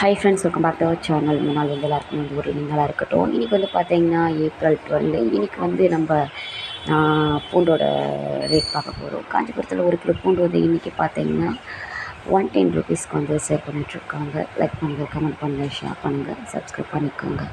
Hi friends welcome back to channel முன்னாள் வந்து எல்லாருக்குமே வந்து ஒரு நீங்களாக இருக்கட்டும். இன்றைக்கி வந்து பார்த்தீங்கன்னா ஏப்ரல் டுவெல் இன்றைக்கி வந்து நம்ம பூண்டோட ரேட் பார்க்க போகிறோம் காஞ்சிபுரத்தில் ஒரு கிலோ பூண்டு வந்து இன்றைக்கி பார்த்தீங்கன்னா ஒன் டென் ருபீஸ்க்கு வந்து சேல் பண்ணிகிட்ருக்காங்க லைக் பண்ணுங்கள் கமெண்ட் பண்ணுங்கள் ஷேர் பண்ணுங்கள் சப்ஸ்கிரைப் பண்ணிக்கோங்க.